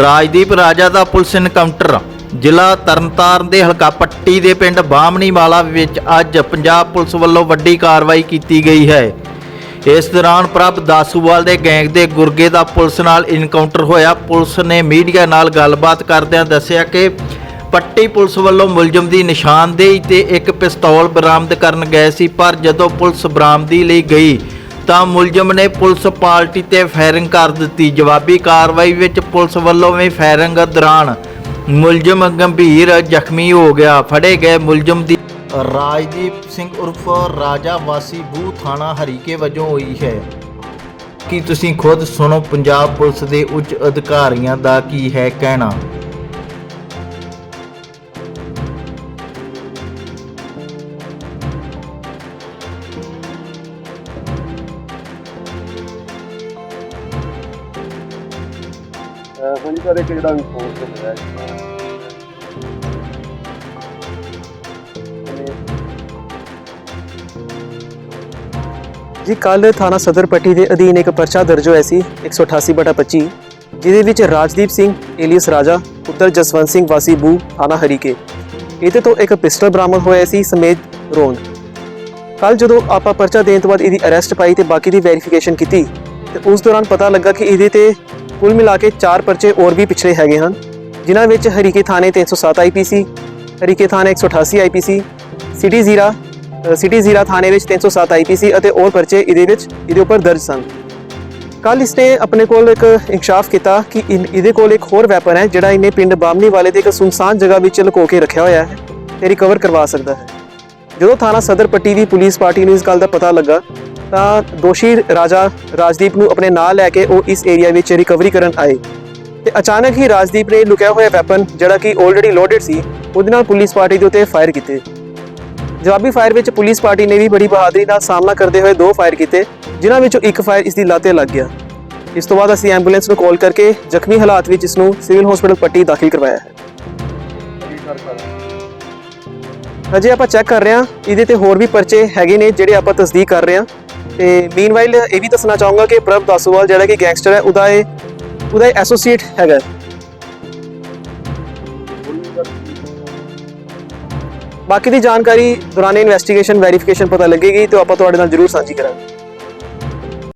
ਰਾਜਦੀਪ ਰਾਜਾ ਦਾ police encounter ਜ਼ਿਲ੍ਹਾ ਤਰਨਤਾਰਨ ਦੇ ਹਲਕਾ ਪੱਟੀ ਦੇ ਪਿੰਡ ਬਾਹਮਣੀਵਾਲਾ ਵਿੱਚ ਅੱਜ ਪੰਜਾਬ ਪੁਲਿਸ ਵੱਲੋਂ ਵੱਡੀ ਕਾਰਵਾਈ ਕੀਤੀ ਗਈ ਹੈ। ਇਸ ਦੌਰਾਨ ਪ੍ਰਭ ਦਾਸੂਵਾਲ ਦੇ ਗੈਂਗ ਦੇ ਗੁਰਗੇ ਦਾ ਪੁਲਿਸ ਨਾਲ ਇਨਕਾਊਂਟਰ ਹੋਇਆ। ਪੁਲਿਸ ਨੇ ਮੀਡੀਆ ਨਾਲ ਗੱਲਬਾਤ ਕਰਦਿਆਂ ਦੱਸਿਆ ਕਿ ਪੱਟੀ ਪੁਲਿਸ ਵੱਲੋਂ ਮੁਲਜ਼ਮ ਦੀ ਨਿਸ਼ਾਨਦੇਹੀ ਤੇ ਇੱਕ ਪਿਸਤੌਲ ਬਰਾਮਦ ਕਰਨ ਗਏ ਸੀ, ਪਰ ਜਦੋਂ ਪੁਲਿਸ ਬਰਾਮਦੀ ਲਈ ਗਈ ਤਾਂ ਮੁਲਜ਼ਮ ਨੇ ਪੁਲਿਸ ਪਾਰਟੀ ਤੇ ਫਾਇਰਿੰਗ ਕਰ ਦਿੱਤੀ। ਜਵਾਬੀ ਕਾਰਵਾਈ ਵਿੱਚ ਪੁਲਿਸ ਵੱਲੋਂ ਵੀ ਫਾਇਰਿੰਗ ਦੌਰਾਨ ਮੁਲਜ਼ਮ ਗੰਭੀਰ ਜ਼ਖਮੀ ਹੋ ਗਿਆ। ਫੜੇ ਗਏ ਮੁਲਜ਼ਮ ਦੀ ਰਾਜਦੀਪ ਸਿੰਘ ਉਰਫ ਰਾਜਾ ਵਾਸੀ ਬੂ ਥਾਣਾ ਹਰੀਕੇ ਵਜੋਂ ਹੋਈ ਹੈ। ਕੀ ਤੁਸੀਂ ਖੁਦ ਸੁਣੋ? ਪੰਜਾਬ ਪੁਲਿਸ ਦੇ ਉੱਚ ਅਧਿਕਾਰੀਆਂ ਦਾ ਕੀ ਹੈ ਕਹਿਣਾ? ਹਾਂਜੀ ਸਰ ਇੱਕ ਜਿਹੜਾ ਇਨਫੋਰਸ ਮਿਲਿਆ ਜੀ? ਜੀ ਕੱਲ ਥਾਣਾ ਸਦਰ ਪੱਟੀ ਦੇ ਅਧੀਨ ਇੱਕ ਪਰਚਾ ਦਰਜ ਹੋਇਆ ਸੀ 188/25 ਜਿਹਦੇ ਵਿੱਚ ਰਾਜਦੀਪ ਸਿੰਘ ਏਲੀਅਸ ਰਾਜਾ, ਪੁੱਤਰ ਜਸਵੰਤ ਸਿੰਘ ਵਾਸੀ ਬੂ, ਥਾਣਾ ਹਰੀਕੇ। ਇਹਦੇ ਤੋਂ ਇੱਕ ਪਿਸਟਲ ਬਰਾਮਦ ਹੋਇਆ ਸੀ, ਸਮੇਤ ਰੋਂਦ। ਕੱਲ ਜਦੋਂ ਆਪਾਂ ਪਰਚਾ ਦੇਣ ਤੋਂ ਬਾਅਦ ਇਹਦੀ ਅਰੈਸਟ ਪਾਈ ਤੇ ਬਾਕੀ ਦੀ ਵੈਰੀਫਿਕੇਸ਼ਨ ਕੀਤੀ, ਤੇ ਉਸ ਦੌਰਾਨ ਪਤਾ ਲੱਗਾ ਕਿ ਇਹਦੇ ਤੇ ਕੁੱਲ ਮਿਲਾ ਕੇ 4 ਪਰਚੇ ਹੋਰ ਵੀ ਪਿਛਲੇ ਹੈਗੇ ਹਨ, ਜਿਨ੍ਹਾਂ ਵਿੱਚ ਹਰੀਕੇ ਥਾਣੇ 307 ਆਈਪੀਸੀ ਹਰੀਕੇ ਥਾਣੇ 188 IPC city Zira city Zira ਥਾਣੇ ਵਿੱਚ 307 ਆਈਪੀਸੀ ਅਤੇ ਹੋਰ ਪਰਚੇ ਇਹਦੇ ਵਿੱਚ, ਇਹਦੇ ਉੱਪਰ ਦਰਜ ਸਨ। ਕੱਲ ਇਸਨੇ ਆਪਣੇ ਕੋਲ ਇੱਕ ਇਨਕਸ਼ਾਫ ਕੀਤਾ ਕਿ ਇਨ- ਇਹਦੇ ਕੋਲ ਇੱਕ ਹੋਰ ਵੈਪਨ ਹੈ, ਜਿਹੜਾ ਇਹਨੇ ਪਿੰਡ ਬਾਮਨੀ ਵਾਲੇ ਦੇ ਇੱਕ ਸੁਨਸਾਨ ਜਗ੍ਹਾ ਵਿੱਚ ਲੁਕੋ ਕੇ ਰੱਖਿਆ ਹੋਇਆ ਹੈ ਤੇ ਰਿਕਵਰ ਕਰਵਾ ਸਕਦਾ ਹੈ। ਜਦੋਂ ਥਾਣਾ ਸਦਰ ਪੱਟੀ ਦੀ ਪੁਲਿਸ ਪਾਰਟੀ ਨੂੰ ਇਸ ਗੱਲ ਦਾ ਪਤਾ ਲੱਗਾ ਤਾਂ ਦੋਸ਼ੀ ਰਾਜਾ ਰਾਜਦੀਪ ਨੂੰ ਆਪਣੇ ਨਾਲ ਲੈ ਕੇ ਉਹ ਇਸ ਏਰੀਆ ਵਿੱਚ ਰਿਕਵਰੀ ਕਰਨ ਆਏ। ਤੇ ਅਚਾਨਕ ਹੀ ਰਾਜਦੀਪ ਨੇ ਲੁਕਿਆ ਹੋਇਆ ਵੈਪਨ ਜਿਹੜਾ ਕਿ ਆਲਰੇਡੀ ਲੋਡਡ ਸੀ, ਉਹਦੇ ਨਾਲ ਪੁਲਿਸ ਪਾਰਟੀ ਦੇ ਉੱਤੇ ਫਾਇਰ ਕੀਤੇ। ਜਵਾਬੀ ਫਾਇਰ ਵਿੱਚ ਪੁਲਿਸ ਪਾਰਟੀ ਨੇ ਵੀ ਬੜੀ ਬਹਾਦਰੀ ਨਾਲ ਸਾਹਮਣਾ ਕਰਦੇ ਹੋਏ ਦੋ ਫਾਇਰ ਕੀਤੇ, ਜਿਨ੍ਹਾਂ ਵਿੱਚੋਂ ਇੱਕ ਫਾਇਰ ਇਸ ਦੀ ਲੱਤ ਤੇ ਲੱਗ ਗਿਆ। ਇਸ ਤੋਂ ਬਾਅਦ ਅਸੀਂ ਐਂਬੂਲੈਂਸ ਨੂੰ ਕਾਲ ਕਰਕੇ ਜ਼ਖਮੀ ਹਾਲਾਤ ਵਿੱਚ ਇਸ ਨੂੰ ਸਿਵਲ ਹਸਪੀਟਲ ਪੱਟੀ ਦਾਖਲ ਕਰਵਾਇਆ ਹੈ। ਅਜੇ ਆਪਾਂ ਚੈੱਕ ਕਰ ਰਹੇ ਹਾਂ, ਇਹਦੇ ਤੇ ਹੋਰ ਵੀ ਪਰਚੇ ਹੈਗੇ ਨੇ ਜਿਹੜੇ ਆਪਾਂ ਤਸਦੀਕ ਕਰ ਰਹੇ ਹਾਂ। ਤੇ ਮੀਨਵਾਈਲ ਇਹ ਵੀ ਦੱਸਣਾ ਚਾਹੂੰਗਾ ਕਿ ਪ੍ਰਭ ਦਾਸੂਵਾਲ ਜਿਹੜਾ ਕਿ ਗੈਂਗਸਟਰ ਹੈ, ਉਹਦਾ ਇਹ, ਉਹਦਾ ਐਸੋਸੀਏਟ ਹੈਗਾ। ਬਾਕੀ ਦੀ ਜਾਣਕਾਰੀ ਦੌਰਾਨ ਇਨਵੈਸਟੀਗੇਸ਼ਨ ਵੈਰੀਫਿਕੇਸ਼ਨ ਪਤਾ ਲੱਗੇਗੀ, ਤੇ ਆਪਾਂ ਤੁਹਾਡੇ ਨਾਲ ਜ਼ਰੂਰ ਸਾਂਝੀ ਕਰਾਂਗੇ।